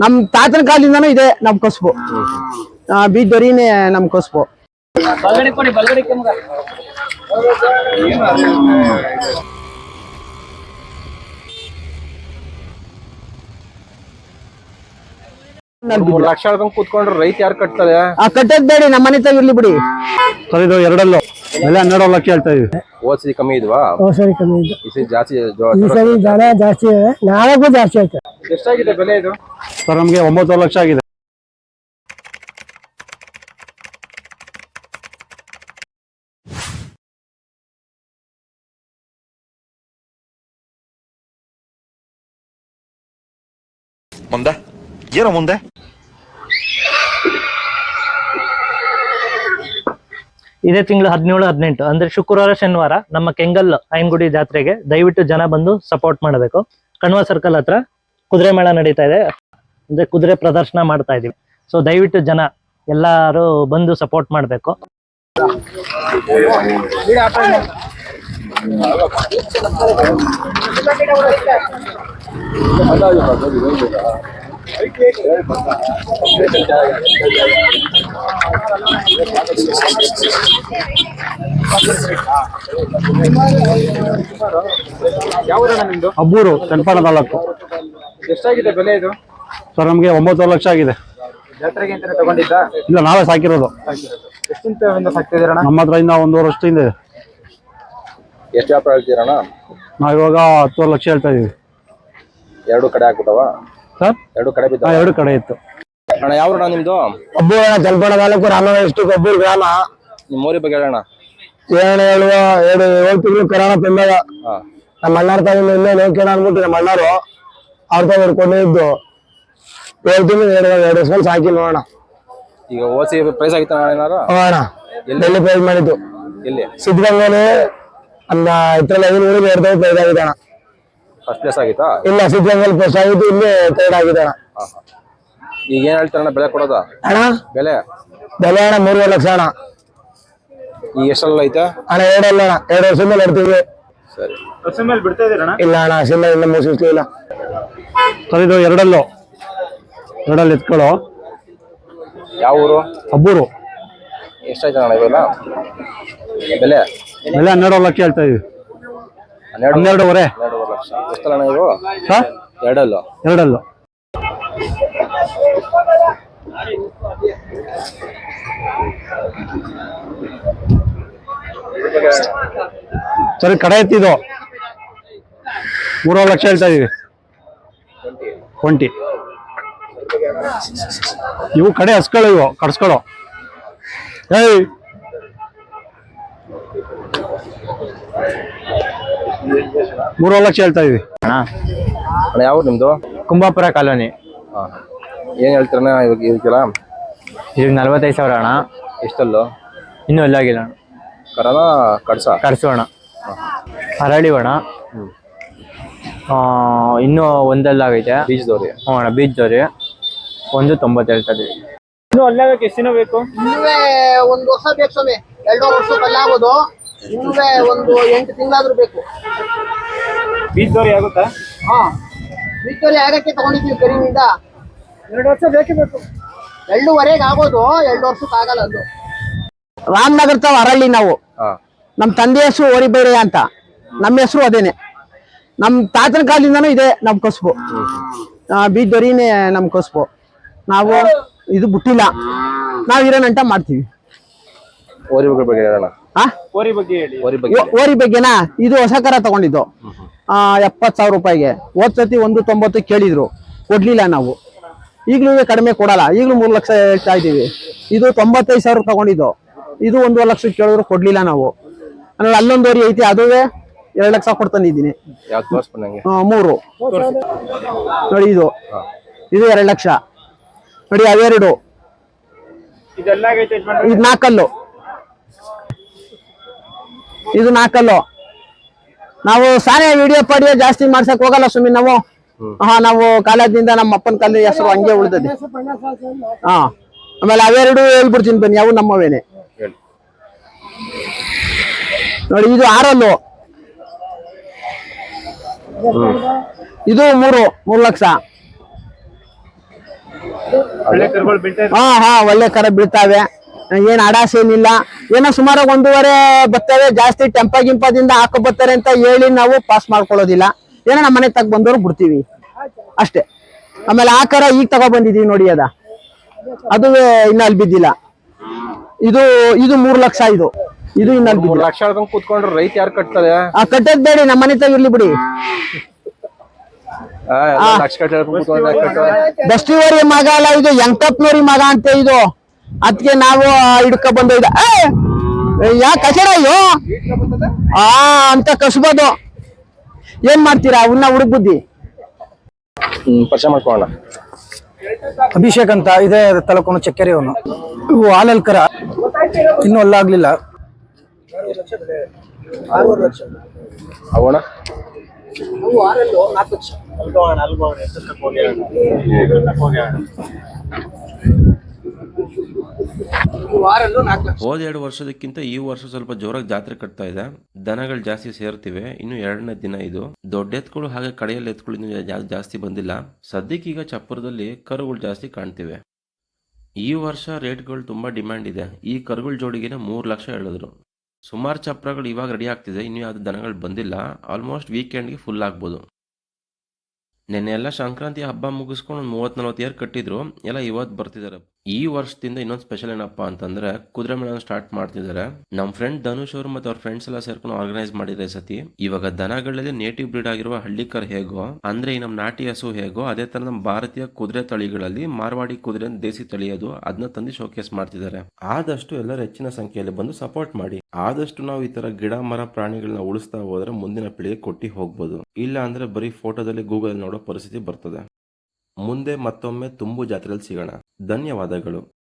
ನಮ್ ತಾತನ ಕಾಲದಿಂದನೂ ಇದೆ ನಮ್ ಕಸುಬು. ಆ, ಬೀಜ್ ದೊರಿನೇ ನಮ್ ಕಸುಬು. ಲಕ್ಷ ಕೂತ್ಕೊಂಡ್ರೆ ರೈತ ಯಾರು ಕಟ್ತಾರೆ ಆ ಕಟ್ಟದ್ ಬೇಡಿ ನಮ್ಮ ಮನೆ ತಾಗ ಇರ್ಲಿ ಬಿಡಿ. ಸರ್ ಇದು ಎರಡಲ್ಲೂ. ಬೆಲೆ ಹನ್ನೆರಡು ಲಕ್ಷ ಹೇಳ್ತಾ ಇದೀವಿ ಕಮ್ಮಿ ಇದ್ವಾ? ಸರಿ ಕಮ್ಮಿ ಇದೆ ಈ ಸರಿ ಜಾಸ್ತಿ ಜೋ- ಈ ಸರಿ ದನ ಜಾಸ್ತಿ ಇದೆ. ನಾಲ್ಕು ಜಾಸ್ತಿ ಆಯ್ತು. ಎಷ್ಟಾಗಿದೆ ಬೆಲೆ ಇದು? ಸರ್ ನಮಗೆ ಒಂಬತ್ತು ಲಕ್ಷ ಆಗಿದೆ. ಮುಂದೆ? ಏನೋ ಮುಂದೆ? ಇದೇ ತಿಂಗಳು ಹದಿನೇಳು, ಹದಿನೆಂಟು. ಅಂದ್ರೆ ಶುಕ್ರವಾರ, ಶನಿವಾರ ನಮ್ಮ ಕೆಂಗಲ್ ಐನ್ಗುಡಿ ಜಾತ್ರೆಗೆ ದಯವಿಟ್ಟು ಜನ ಬಂದು ಸಪೋರ್ಟ್ ಮಾಡಬೇಕು. ಕಣ್ವ ಸರ್ಕಲ್ ಹತ್ರ ಕುದುರೆ ಮೇಳ ನಡೀತಾ ಇದೆ. ಅಂದ್ರೆ ಕುದುರೆ ಪ್ರದರ್ಶನ ಮಾಡ್ತಾ ಇದೀವಿ. ಸೊ ದಯವಿಟ್ಟು ಜನ ಎಲ್ಲರೂ ಬಂದು ಸಪೋರ್ಟ್ ಮಾಡಬೇಕು. ಯಾವ ನಿಮ್ದು ಅಬ್ಬೂರು ಚನ್ನಪಣ ತಾಲೂಕು. ಎಷ್ಟಾಗಿದೆ ಬೆಲೆ ಇದು? ಸರ್ ನಮಗೆ ಒಂಬತ್ತು ಲಕ್ಷ ಆಗಿದೆ. ಜಾತ್ರೆಗೆ ಅಂತ ತಗೊಂಡಿದ್ದ? ಇಲ್ಲ ನಾವೇ ಸಾಕಿರೋದು. ನಮ್ಮ ಹತ್ರ ಇಂದ ಒಂದೂವರೆ ವರ್ಷದಿಂದ ಇದೆ. ಎಷ್ಟು ವ್ಯಾಪಾರ ಹೇಳ್ತೀರಣ್ಣ? ನಾವು ಇವಾಗ ಹತ್ತು ಲಕ್ಷ ಹೇಳ್ತಾ ಇದೀವಿ. ಎರಡು ಕಡೆ ಹಾಕ್ಬಿಟ್ಟವ? ಸರ್? ಎರಡು ಕಡೆ ಬಿದ್ದ ಎರಡು ಕಡೆ ಇತ್ತು. ಅಣ್ಣ ಯಾವ ನಿಮ್ದು? ಅಬ್ಬೂರ ಜಲ್ಪಣ ತಾಲೂಕು ರಾಮನಗರ ಎಷ್ಟು ಒಬ್ಬರು ಗ್ರಾಮ. ನಿಮ್ಮ ಊರಿ ಬಗ್ಗೆ ಹೇಳೋಣ ಏಳು ಹೇಳುವ ಎರಡು ಏಳು ತಿಂಗಳು ಕರೋನಾ ತಂದಾಗ ನಮ್ಮ ಅಣ್ಣಾರ ತಗೊಂಡು ಇನ್ನೇ ನೋಡ್ಕೋಣ ಅನ್ಬಿಟ್ಟು ನಮ್ಮ ಅಣ್ಣಾರು ಅವ್ರ ತಗೊಂಡು ಹಿಡ್ಕೊಂಡಿದ್ದು ಏಳು ತಿಂಗಳು ಎರಡು ಎರಡು ವರ್ಷ ಸಾಕಿ ನೋಡೋಣ ಈಗ ಓಸಿ ಪ್ರೈಸ್ ಆಗಿತ್ತು ಹೋಗೋಣ ಎಲ್ಲಿ? ಪ್ರೈಸ್ ಮಾಡಿದ್ದು? ಎಲ್ಲಿ? ಸಿದ್ಧಗಂಗನೇ ನಮ್ಮ ಇತರ ಐದು ಊರಿಗೆ ಎರಡು ತಗೊಂಡು ಪ್ರೈಸ್ ಆಗಿದೆ ಅಣ್ಣ ಫಸ್ಟ್ ಪ್ಲೇಸ್ ಆಗಿತ್ತಾ? ಇಲ್ಲ ಸಿದ್ಧಗಂಗಲ್ಲಿ ಫಸ್ಟ್ ಆಗಿದ್ದು ಇಲ್ಲಿ ಥರ್ಡ್ ಆಗಿದೆ ಅಣ್ಣ ಈಗ ಏನ್ ಹೇಳ್ತಾರಣ್ಣ ಬೆಲೆ ಕೊಡೋದ? ಅಣ್ಣ? ಬೆಲೆ? ಬೆಲೆ ಅಣ್ಣ ಮೂರುವರೆ ಲಕ್ಷ ಅಣ್ಣ. ಈಗ ಎಷ್ಟಲ್ಲ ಐತೆ? ಅಣ್ಣ ಎರಡಲ್ಲ ಅಣ್ಣ. ಎರಡು ವರ್ಷ ಮೇಲೆ ಎಂಎಲ್ ಬಿಡ್ತಾ ಸರಿ ಇಲ್ಲ ಅಣ್ಣ ಹಸಿಂದ ಇಲ್ಲ ಮುಗಿಸ್ಲಿಲ್ಲ. ಸರ್ ಇದು ಎರಡಲ್ಲೂ? ಎರಡಲ್ಲಿ ಎತ್ಕೊಳ್ಳೋ? ಯಾವ ಊರು? ಅಬ್ಬೂರು. ಎಷ್ಟಾಯ್ತು ಅಣ್ಣ ಇವೆಲ್ಲ? ಬೆಲೆ? ಬೆಲೆ ಹನ್ನೆರಡು ಲಕ್ಷ ಹೇಳ್ತಾ ಇದೀವಿ. ಹನ್ನೆರಡು? ಹನ್ನೆರಡುವರೆ. ಹನ್ನೆರಡುವರೆ ಲಕ್ಷ. ಎಷ್ಟಲ್ಲ ಅಣ್ಣ ಇವು? ಸರ್? ಎರಡಲ್ಲು? ಎರಡಲ್ಲೂ. ಸರಿ ಕಡೆ ಎತ್ತಿದು ಮೂರುವರೆ ಲಕ್ಷ ಹೇಳ್ತಾ ಇದೀವಿ. ಒಂಟಿ ಇವು ಕಡೆ ಹಸ್ಕೊಳ್ಳೋ ಇವು ಕಡ್ಸ್ಕೊಳ್ಳೋ ಏಯ್! ಮೂರುವರೆ ಲಕ್ಷ ಹೇಳ್ತಾ ಇದೀವಿ. ಅಣ್ಣ ಯಾವ ನಿಮ್ದು? ಕುಂಬಾಪುರ ಕಾಲೋನಿ. ಏನ್ ಹೇಳ್ತೀರಣ್ಣ ಇವಾಗ ಇದಕ್ಕೆಲ್ಲ? ಈಗ ನಲ್ವತ್ತೈದು ಸಾವಿರ ಅಣ್ಣ. ಎಷ್ಟಲ್ಲೋ? ಇನ್ನೂ ಎಲ್ಲಾಗಿಲ್ಲ ಅಣ್ಣ. ಕರನ ಕಡ್ಸ ಕರ್ಸು ಅಣ್ಣ ಹರಳಿ ಅಣ್ಣ ಆ, ಇನ್ನೂ ಒಂದಲ್ಲಾಗೈತೆ. ಬೀಜದವ್ರಿ ಹ್ಞೂ ಅಣ್ಣ ಬೀಚ್ ಜೋರಿ ಒಂದು ಇನ್ನು ಹೇಳ್ತಾ ಬೇಕು? ಇನ್ನುವೆ ಒಂದು ವರ್ಷ ಬೇಕು ಸ್ವಾಮಿ. ಎರಡೂವರೆ ವರ್ಷ ಕಲ್ಲ ಆಗೋದು. ಇನ್ನುವೇ ಒಂದು ಎಂಟು ತಿಂಗಳಾದ್ರೂ ಬೇಕು. ಬೀಜದವ್ರಿ ಆಗುತ್ತಾ? ಹಾ. ವಿಕ್ಟೋರಿ ಆಗಕ್ಕೆ ತಗೊಂಡಿದ್ದೀವಿ ಕರಿಯಿಂದ. ಎರಡು ವರ್ಷ ಬೇಕೇ ಬೇಕು. ಎರಡೂವರೆಗೆ ಆಗೋದು. ಎರಡು ವರ್ಷಕ್ಕೆ ಆಗಲ್ಲ ಅದು. ರಾಮನಗರ ತಾವ ಅರಳ್ಳಿ ನಾವು. ನಮ್ ನಮ್ಮ ತಂದೆ ಹೆಸರು ಓರಿಬೇರೆ ಅಂತ. ನಮ್ಮ ಹೆಸರು ಅದೇನೆ. ನಮ್ಮ ತಾತನ ಕಾಲದಿಂದನೂ ಇದೆ ನಮ್ಮ ಕಸುಬು. ಬಿ ದೊರಿನೇ ನಮ್ಮ ಕಸುಬು. ನಾವು ಇದು ಬಿಟ್ಟಿಲ್ಲ. ನಾವು ಇರೋನಂಟ ಮಾಡ್ತೀವಿ. ಓರಿ ಬಗ್ಗೆ ಬಗ್ಗೆ ಹೇಳೋಣ. ಆ? ಓರಿ ಬಗ್ಗೆ ಓ- ಓರಿ ಬಗ್ಗೆನಾ? ಇದು ಹೊಸ ಕರ ತಗೊಂಡಿದ್ದು. ಆ ಎಪ್ಪತ್ತು ಸಾವಿರ ರೂಪಾಯಿಗೆ. ಹೋದ್ ಸತಿ ಒಂದು ತೊಂಬತ್ತು ಕೇಳಿದ್ರು. ಕೊಡ್ಲಿಲ್ಲ ನಾವು. ಈಗಲೂ ಕಡಿಮೆ ಕೊಡಲ್ಲ. ಈಗಲೂ ಮೂರು ಲಕ್ಷ ಹೇಳ್ತಾ ಇದ್ದೀವಿ ಇದು ತೊಂಬತ್ತೈದು ಸಾವಿರ ತಗೊಂಡಿದ್ದು. ಇದು ಒಂದೂವರೆ ಲಕ್ಷ ಕೇಳಿದ್ರು ಕೊಡ್ಲಿಲ್ಲ ನಾವು. ಆಮೇಲೆ ಅಲ್ಲೊಂದು ಓರಿ ಐತಿ ಅದುವೇ ಎರಡು ಲಕ್ಷ ಕೊಡ್ತಾನಿದ್ದೀನಿ ಮೂರು. ನೋಡಿ ಇದು. ಇದು ಎರಡು ಲಕ್ಷ. ನೋಡಿ ಅವೆರಡು. ಇದು ನಾಲ್ಕಲ್ಲು ಇದು ನಾಲ್ಕಲ್ಲು ನಾವು ಸಾನೆ ವಿಡಿಯೋ ಪಡಿಯೋ ಜಾಸ್ತಿ ಮಾಡ್ಸಕ್ ಹೋಗಲ್ಲ ಸುಮ್ಮನೆ ನಾವು. ಹಾ ನಾವು ಕಾಲೇಜಿಂದ ನಮ್ಮ ಅಪ್ಪನ ಕಾಲದ ಹೆಸರು ಹಂಗೆ ಉಳಿದದೆ. ಹಾ. ಆಮೇಲೆ ಅವೆರಡು ಹೇಳ್ಬಿಡ್ತೀನಿ ಬನ್ನಿ ಅವು ನಮ್ಮವೇನೆ. ನೋಡಿ ಇದು ಆರಲ್ಲು. ಇದು ಮೂರು ಮೂರು ಲಕ್ಷ. ಹಾ ಹಾ ಒಳ್ಳೆ ಕರ ಬೀಳ್ತಾವೆ. ಏನ್ ಅಡಾಸ್ ಏನಿಲ್ಲ. ಏನೋ ಸುಮಾರು ಒಂದೂವರೆ ಬರ್ತವೆ. ಜಾಸ್ತಿ ಟೆಂಪ ಗಿಂಪದಿಂದ ಹಾಕೋ ಬರ್ತಾರೆ ಅಂತ ಹೇಳಿ ನಾವು ಪಾಸ್ ಮಾಡ್ಕೊಳ್ಳೋದಿಲ್ಲ. ಏನೋ ನಮ್ಮ ಮನೆ ತಗ ಬಂದವ್ರು ಬಿಡ್ತೀವಿ. ಅಷ್ಟೇ. ಆಮೇಲೆ ಆ ಕರ ಈಗ ತಗೋ ಬಂದಿದೀವಿ ನೋಡಿ ಅದ. ಅದು ಇನ್ನ ಅಲ್ಲಿ ಬಿದ್ದಿಲ್ಲ. ಇದು ಇದು ಮೂರು ಲಕ್ಷ ಇದು. ಇದು ಇನ್ನ ಅಲ್ಲಿ ಮೂರ್ ಲಕ್ಷ ಹೇಳ್ಕೊಂಡ್ ಕೂತ್ಕೊಂಡ್ರೆ ರೈತ ಯಾರು ಕಟ್ತಾರೆ? ಆ ಕಟ್ಟದ್ ಬೇಡಿ ನಮ್ಮ ಮನೆ ತಗ ಇರ್ಲಿ ಬಿಡಿ. ಆ, ಎಲ್ಲ ಲಕ್ಷ ಕಟ್ಟಿ ಹೇಳ್ಕೊಂಡ್ ಕೂತ್ಕೊಂಡ್ರೆ ಯಾರ್ ಕಟ್ತಾರೆ? ದಸ್ತಿವರಿ ಮಗ ಅಲ್ಲ ಇದು ಎಂಕಪ್ಪನವ್ರಿ ಮಗ ಅಂತ ಇದು. ಅದಕ್ಕೆ ನಾವು ಹಿಡ್ಕ ಬಂದ ಇದು. ಯಾ ಕಚಡ ಅಯ್ಯೋ? ಆ ಅಂತ ಕಸ್ಬೋದು. ಏನ್ ಮಾಡ್ತೀರಾ? ಅವನ್ನ ಹುಡುಗ ಬುದ್ಧಿ. ಹ್ಮ್ ಪರಿಚಯ ಮಾಡ್ಕೊಳ್ಳೋಣ. ಅಭಿಷೇಕ್ ಅಂತ ಇದೇ ತಲಕೊಂಡು ಚಕ್ಕೆರೆ ಅವನು. ಇವು ಹಾಲಲ್ ಕರ ಇನ್ನೂ ಅಲ್ಲಾಗ್ಲಿಲ್ಲ. ಅವಣ ಹೋದ ಎರಡು ವರ್ಷದಕ್ಕಿಂತ ಈ ವರ್ಷ ಸ್ವಲ್ಪ ಜೋರಾಗಿ ಜಾತ್ರೆ ಕಟ್ತಾ ಇದೆ. ದನಗಳು ಜಾಸ್ತಿ ಸೇರ್ತಿವೆ. ಇನ್ನು ಎರಡನೇ ದಿನ ಇದು. ದೊಡ್ಡ ಎತ್ಗಳು ಹಾಗೆ ಕಡೆಯಲ್ಲಿ ಎತ್ಗಳು ಇನ್ನು ಜಾಸ್ತಿ ಬಂದಿಲ್ಲ. ಸದ್ಯಕ್ಕೀಗ ಚಪ್ಪರದಲ್ಲಿ ಕರುಗಳು ಜಾಸ್ತಿ ಕಾಣ್ತಿವೆ. ಈ ವರ್ಷ ರೇಟ್ಗಳು ತುಂಬಾ ಡಿಮ್ಯಾಂಡ್ ಇದೆ. ಈ ಕರುಗಳ ಜೋಡಿಗೆ ಮೂರು ಲಕ್ಷ ಹೇಳಿದ್ರು. ಸುಮಾರು ಚಪ್ರಗಳು ಇವಾಗ ರೆಡಿ ಆಗ್ತಿದೆ, ಇನ್ನು ಯಾವುದು ದನಗಳು ಬಂದಿಲ್ಲ ಆಲ್ಮೋಸ್ಟ್ ವೀಕೆಂಡ್ಗೆ ಫುಲ್ ಆಗ್ಬೋದು. ನೆನ್ನೆ ಎಲ್ಲ ಸಂಕ್ರಾಂತಿ ಹಬ್ಬ ಮುಗಿಸ್ಕೊಂಡು ಒಂದು ಮೂವತ್ತು ನಲ್ವತ್ತು ಇಯರ್ ಕಟ್ಟಿದ್ರು, ಎಲ್ಲ ಇವತ್ತು ಬರ್ತಿದ್ದಾರೆ ಈ ವರ್ಷದಿಂದ ಇನ್ನೊಂದು ಸ್ಪೆಷಲ್ ಏನಪ್ಪಾ ಅಂತಂದ್ರೆ ಕುದುರೆ ಮೇಳ ಸ್ಟಾರ್ಟ್ ಮಾಡ್ತಿದ್ದಾರೆ ನಮ್ಮ ಫ್ರೆಂಡ್ ಧನುಷ್ ಅವರು ಮತ್ತೆ ಅವ್ರ ಫ್ರೆಂಡ್ಸ್ ಎಲ್ಲ ಸೇರ್ಕೊಂಡು ಆರ್ಗನೈಸ್ ಮಾಡಿದ್ರೆ ಸತಿ. ಇವಾಗ ದನಗಳಲ್ಲಿ ನೇಟಿವ್ ಬ್ರೀಡ್ ಆಗಿರುವ ಹಳ್ಳಿಕರ್ ಹೇಗೋ, ಅಂದ್ರೆ ಈ ನಮ್ಮ ನಾಟಿ ಹಸು ಹೇಗೋ, ಅದೇ ತರ ನಮ್ಮ ಭಾರತೀಯ ಕುದುರೆ ತಳಿಗಳಲ್ಲಿ ಮಾರ್ವಾಡಿ ಕುದುರೆ ದೇಸಿ ತಳಿಯೋದು ಅದನ್ನ ತಂದು ಶೋಕೇಸ್ ಮಾಡ್ತಿದ್ದಾರೆ ಆದಷ್ಟು ಎಲ್ಲರೂ ಹೆಚ್ಚಿನ ಸಂಖ್ಯೆಯಲ್ಲಿ ಬಂದು ಸಪೋರ್ಟ್ ಮಾಡಿ. ಆದಷ್ಟು ನಾವು ಈ ತರ ಗಿಡ, ಮರ ಪ್ರಾಣಿಗಳನ್ನ ಉಳಿಸ್ತಾ ಹೋದ್ರೆ ಮುಂದಿನ ಪೀಳಿಗೆ ಕೊಟ್ಟಿ ಹೋಗ್ಬೋದು. ಇಲ್ಲ ಅಂದ್ರೆ ಬರೀ ಫೋಟೋದಲ್ಲಿ ಗೂಗಲ್ ನೋಡೋ ಪರಿಸ್ಥಿತಿ ಬರ್ತದೆ. ಮುಂದೆ ಮತ್ತೊಮ್ಮೆ ತುಂಬು ಜಾತ್ರೆಯಲ್ಲಿ ಸಿಗೋಣ. ಧನ್ಯವಾದಗಳು.